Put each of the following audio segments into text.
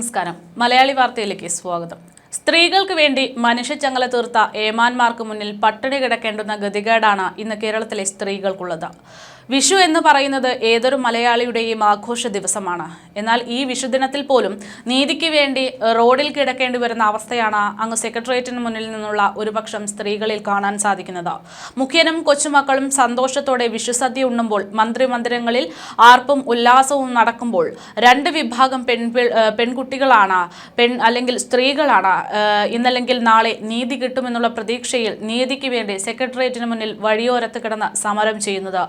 നമസ്കാരം. മലയാളി വാർത്തയിലേക്ക് സ്വാഗതം. സ്ത്രീകൾക്ക് വേണ്ടി മനുഷ്യച്ചങ്ങല തീർത്ത ഏമാന്മാർക്ക് മുന്നിൽ പട്ടിണി കിടക്കേണ്ടുന്ന ഗതികേടാണ് ഇന്ന് കേരളത്തിലെ സ്ത്രീകൾക്കുള്ളത്. വിഷു എന്ന് പറയുന്നത് ഏതൊരു മലയാളിയുടെയും ആഘോഷ ദിവസമാണ്. എന്നാൽ ഈ വിഷുദിനത്തിൽ പോലും നീതിക്ക് വേണ്ടി റോഡിൽ കിടക്കേണ്ടി വരുന്ന അവസ്ഥയാണ് അങ്ങ് സെക്രട്ടേറിയറ്റിന് മുന്നിൽ നിന്നുള്ള ഒരുപക്ഷം സ്ത്രീകളിൽ കാണാൻ സാധിക്കുന്നത്. മുഖ്യനും കൊച്ചുമക്കളും സന്തോഷത്തോടെ വിഷുസദ്യ ഉണ്ണുമ്പോൾ മന്ത്രിമന്ദിരങ്ങളിൽ ആർപ്പും ഉല്ലാസവും നടക്കുമ്പോൾ രണ്ട് വിഭാഗം പെൺ പെൺകുട്ടികളാണ് പെൺ അല്ലെങ്കിൽ സ്ത്രീകളാണ് ഇന്നല്ലെങ്കിൽ നാളെ നീതി കിട്ടുമെന്നുള്ള പ്രതീക്ഷയിൽ നീതിക്ക് വേണ്ടി സെക്രട്ടേറിയറ്റിന് മുന്നിൽ വഴിയോരത്ത് കിടന്ന് സമരം ചെയ്യുന്നത്.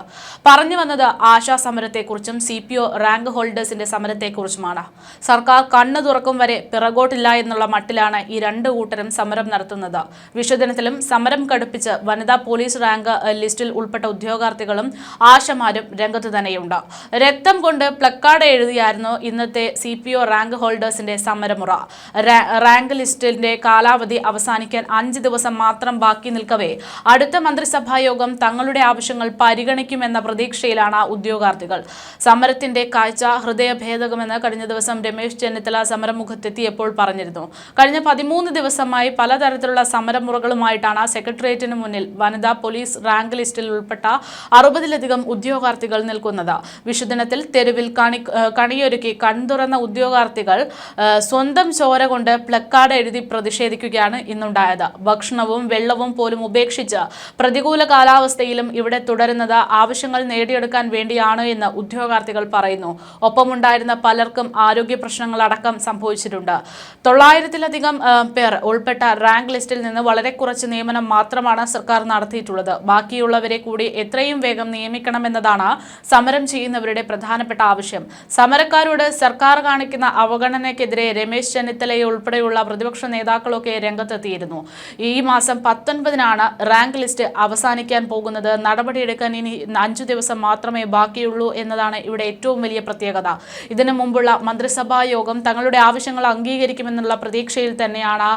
പറഞ്ഞു വന്നത് ആശാ സമരത്തെക്കുറിച്ചും സി പി ഒ റാങ്ക് ഹോൾഡേഴ്സിന്റെ സമരത്തെക്കുറിച്ചുമാണ്. സർക്കാർ കണ്ണു തുറക്കും വരെ പിറകോട്ടില്ല എന്നുള്ള മട്ടിലാണ് ഈ രണ്ട് കൂട്ടരും സമരം നടത്തുന്നത്. വിഷുദിനത്തിലും സമരം കടുപ്പിച്ച് വനിതാ പോലീസ് റാങ്ക് ലിസ്റ്റിൽ ഉൾപ്പെട്ട ഉദ്യോഗാർത്ഥികളും ആശമാരും രംഗത്ത് തന്നെയുണ്ട്. രക്തം കൊണ്ട് പ്ലക്കാർഡ് എഴുതിയായിരുന്നു ഇന്നത്തെ സി പി ഒ റാങ്ക് ഹോൾഡേഴ്സിന്റെ സമരമുറ. റാങ്ക് ലിസ്റ്റിന്റെ കാലാവധി അവസാനിക്കാൻ അഞ്ച് ദിവസം മാത്രം ബാക്കി നിൽക്കവേ അടുത്ത മന്ത്രിസഭാ യോഗം തങ്ങളുടെ ആവശ്യങ്ങൾ പരിഗണിക്കുമെന്ന പ്രതീക്ഷയിലാണ് ഉദ്യോഗാർത്ഥികൾ. സമരത്തിന്റെ കാഴ്ച ഹൃദയഭേദകമെന്ന് കഴിഞ്ഞ ദിവസം രമേശ് ചെന്നിത്തല സമരമുഖത്തെത്തിയപ്പോൾ പറഞ്ഞിരുന്നു. കഴിഞ്ഞ പതിമൂന്ന് ദിവസമായി പലതരത്തിലുള്ള സമരമുറകളുമായിട്ടാണ് സെക്രട്ടേറിയറ്റിന് മുന്നിൽ വനിതാ പോലീസ് റാങ്ക് ലിസ്റ്റിൽ ഉൾപ്പെട്ട അറുപതിലധികം ഉദ്യോഗാർത്ഥികൾ നിൽക്കുന്നത്. വിഷുദിനത്തിൽ തെരുവിൽ കണി കണിയൊരുക്കി കൺതുറന്ന ഉദ്യോഗാർത്ഥികൾ സ്വന്തം ചോര കൊണ്ട് പ്ലക്കാർഡ് എഴുതി പ്രതിഷേധിക്കുകയാണ് ഇന്നുണ്ടായത്. ഭക്ഷണവും വെള്ളവും പോലും ഉപേക്ഷിച്ച് പ്രതികൂല കാലാവസ്ഥയിലും ഇവിടെ തുടരുന്നത് ആവശ്യങ്ങൾ നേടിയെടുക്കാൻ വേണ്ടിയാണ് എന്ന് ഉദ്യോഗാർത്ഥികൾ പറയുന്നു. ഒപ്പമുണ്ടായിരുന്ന പലർക്കും ആരോഗ്യ പ്രശ്നങ്ങൾ അടക്കം സംഭവിച്ചിട്ടുണ്ട്. തൊള്ളായിരത്തിലധികം പേർ ഉൾപ്പെട്ട റാങ്ക് ലിസ്റ്റിൽ നിന്ന് വളരെ കുറച്ച് നിയമനം മാത്രമാണ് സർക്കാർ നടത്തിയിട്ടുള്ളത്. ബാക്കിയുള്ളവരെ കൂടി എത്രയും വേഗം നിയമിക്കണമെന്നതാണ് സമരം ചെയ്യുന്നവരുടെ പ്രധാനപ്പെട്ട ആവശ്യം. സമരക്കാരോട് സർക്കാർ കാണിക്കുന്ന അവഗണനയ്ക്കെതിരെ രമേശ് ചെന്നിത്തലയെ ഉൾപ്പെടെയുള്ള പ്രതിപക്ഷ നേതാക്കളൊക്കെ രംഗത്തെത്തിയിരുന്നു. ഈ മാസം പത്തൊൻപതിനാണ് റാങ്ക് ലിസ്റ്റ് അവസാനിക്കാൻ പോകുന്നത്. നടപടിയെടുക്കാൻ ഇനി അഞ്ചു ദിവസം മാത്രമേ ബാക്കിയുള്ളൂ എന്നതാണ് ഇവിടെ ഏറ്റവും വലിയ പ്രത്യേകത. ഇതിനു മുമ്പുള്ള മന്ത്രിസഭാ യോഗം തങ്ങളുടെ ആവശ്യങ്ങൾ അംഗീകരിക്കുമെന്നുള്ള പ്രതീക്ഷയിൽ തന്നെയാണ്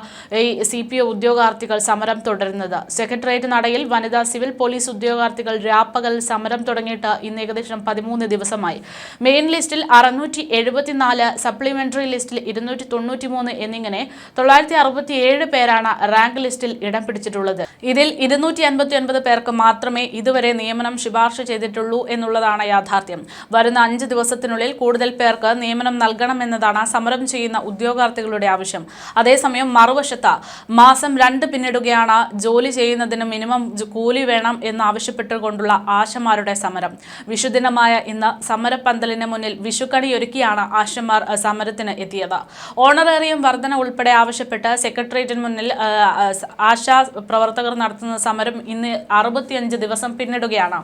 ഈ സി പി ഒ ഉദ്യോഗാർത്ഥികൾ സമരം തുടരുന്നത്. സെക്രട്ടേറിയറ്റ് നടയിൽ വനിതാ സിവിൽ പോലീസ് ഉദ്യോഗാർത്ഥികൾ രാപ്പകൽ സമരം തുടങ്ങിയിട്ട് ഇന്ന് ഏകദേശം പതിമൂന്ന് ദിവസമായി. മെയിൻ ലിസ്റ്റിൽ അറുന്നൂറ്റി എഴുപത്തിനാല് സപ്ലിമെന്ററി ലിസ്റ്റിൽ ഇരുന്നൂറ്റി തൊണ്ണൂറ്റി മൂന്ന് എന്നിങ്ങനെ തൊള്ളായിരത്തി അറുപത്തിയേഴ് പേരാണ് റാങ്ക് ലിസ്റ്റിൽ ഇടം പിടിച്ചിട്ടുള്ളത്. ഇതിൽ ഇരുന്നൂറ്റി അൻപത്തി ഒൻപത് പേർക്ക് മാത്രമേ ഇതുവരെ നിയമനം ശുപാർശ ചെയ്തിട്ടുള്ളൂ എന്നുള്ളതാണ് യാഥാർത്ഥ്യം. വരുന്ന അഞ്ച് ദിവസത്തിനുള്ളിൽ കൂടുതൽ പേർക്ക് നിയമനം നൽകണമെന്നതാണ് സമരം ചെയ്യുന്ന ഉദ്യോഗാർത്ഥികളുടെ ആവശ്യം. അതേസമയം മറുവശത്ത് മാസം രണ്ട് പിന്നിടുകയാണ് ജോലി ചെയ്യുന്നതിന് മിനിമം കൂലി വേണം എന്ന് ആവശ്യപ്പെട്ടുകൊണ്ടുള്ള ആശമാരുടെ സമരം. വിഷുദിനമായ ഇന്ന് സമരപ്പന്തലിന് മുന്നിൽ വിഷുക്കണിയൊരുക്കിയാണ് ആശമാർ സമരത്തിന് എത്തിയത്. ഓണറേറിയം വർധന ഉൾപ്പെടെ ആവശ്യപ്പെട്ട് സെക്രട്ടേറിയറ്റിന് മുന്നിൽ ആശാ പ്രവർത്തകർ നടത്തുന്ന സമരം ഇന്ന് അറുപത്തിയഞ്ച് ദിവസം പിന്നിടുകയാണ്.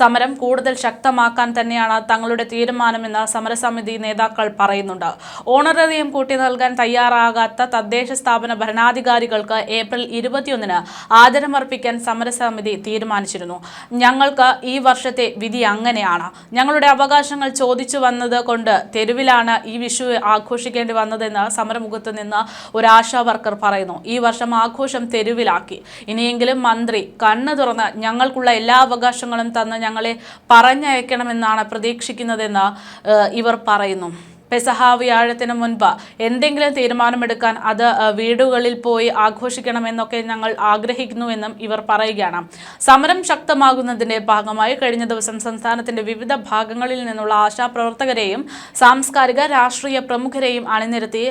സമരം കൂടുതൽ ശക്തമാക്കാൻ തന്നെയാണ് തങ്ങളുടെ തീരുമാനമെന്ന് സമരസമിതി നേതാക്കൾ പറയുന്നുണ്ട്. ഓണറേറിയം കൂട്ടി നൽകാൻ തയ്യാറാകാത്ത തദ്ദേശ സ്ഥാപന ഭരണാധികാരികൾക്ക് ഏപ്രിൽ ഇരുപത്തിയൊന്നിന് ആദരമർപ്പിക്കാൻ സമരസമിതി തീരുമാനിച്ചിരുന്നു. ഞങ്ങൾക്ക് ഈ വർഷത്തെ വിധി അങ്ങനെയാണ്. ഞങ്ങളുടെ അവകാശങ്ങൾ ചോദിച്ചു വന്നത് കൊണ്ട് തെരുവിലാണ് ഈ വിഷു ആഘോഷിക്കേണ്ടി വന്നതെന്ന് സമരമുഖത്ത് നിന്ന് ഒരു ആശാ വർക്കർ പറയുന്നു. ഈ വർഷം ആഘോഷം തെരുവിലാക്കി. ഇനിയെങ്കിലും മന്ത്രി കണ്ണു തുറന്ന് ഞങ്ങൾക്കുള്ള എല്ലാ അവകാശങ്ങളും തന്ന് ഞങ്ങളെ പറഞ്ഞയക്കണമെന്നാണ് പ്രതീക്ഷിക്കുന്നതെന്ന് ഇവർ പറയുന്നു. പെസഹ വ്യാഴത്തിന് മുൻപ് എന്തെങ്കിലും തീരുമാനമെടുക്കാൻ അത് വീടുകളിൽ പോയി ആഘോഷിക്കണമെന്നൊക്കെ ഞങ്ങൾ ആഗ്രഹിക്കുന്നുവെന്നും ഇവർ പറയുകയാണ്. സമരം ശക്തമാകുന്നതിന്റെ ഭാഗമായി കഴിഞ്ഞ ദിവസം സംസ്ഥാനത്തിന്റെ വിവിധ ഭാഗങ്ങളിൽ നിന്നുള്ള ആശാപ്രവർത്തകരെയും സാംസ്കാരിക രാഷ്ട്രീയ പ്രമുഖരെയും അണിനിരത്തി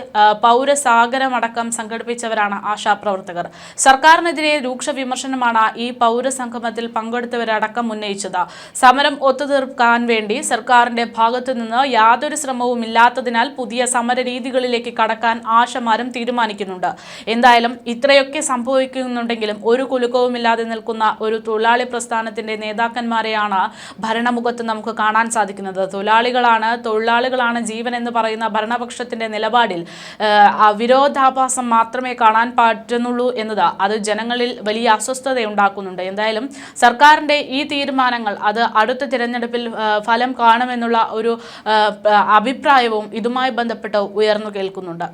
പൗരസാഗരമടക്കം സംഘടിപ്പിച്ചവരാണ് ആശാപ്രവർത്തകർ. സർക്കാരിനെതിരെ രൂക്ഷ വിമർശനമാണ് ഈ പൗരസംഗമത്തിൽ പങ്കെടുത്തവരടക്കം ഉന്നയിച്ചത്. സമരം ഒത്തുതീർക്കാൻ വേണ്ടി സർക്കാരിന്റെ ഭാഗത്തു നിന്ന് യാതൊരു ശ്രമവും ഇല്ലാത്തതിനാൽ പുതിയ സമര രീതികളിലേക്ക് കടക്കാൻ ആശമാരും തീരുമാനിക്കുന്നുണ്ട്. എന്തായാലും ഇത്രയൊക്കെ സംഭവിക്കുന്നുണ്ടെങ്കിലും ഒരു കുലുക്കവുമില്ലാതെ നിൽക്കുന്ന ഒരു തൊഴിലാളി പ്രസ്ഥാനത്തിന്റെ നേതാക്കന്മാരെയാണ് ഭരണമുഖത്ത് നമുക്ക് കാണാൻ സാധിക്കുന്നത്. തൊഴിലാളികളാണ് തൊഴിലാളികളാണ് ജീവൻ എന്ന് പറയുന്ന ഭരണപക്ഷത്തിന്റെ നിലപാടിൽ വിരോധാഭാസം മാത്രമേ കാണാൻ പറ്റുന്നുള്ളൂ എന്നത് അത് ജനങ്ങളിൽ വലിയ അസ്വസ്ഥത ഉണ്ടാക്കുന്നുണ്ട്. എന്തായാലും സർക്കാരിന്റെ ഈ തീരുമാനങ്ങൾ അത് അടുത്ത തിരഞ്ഞെടുപ്പിൽ ഫലം കാണുമെന്നുള്ള ഒരു ഏഹ്, ഇതുമായി ബന്ധപ്പെട്ട് ഉയർന്നു കേൾക്കുന്നുണ്ട്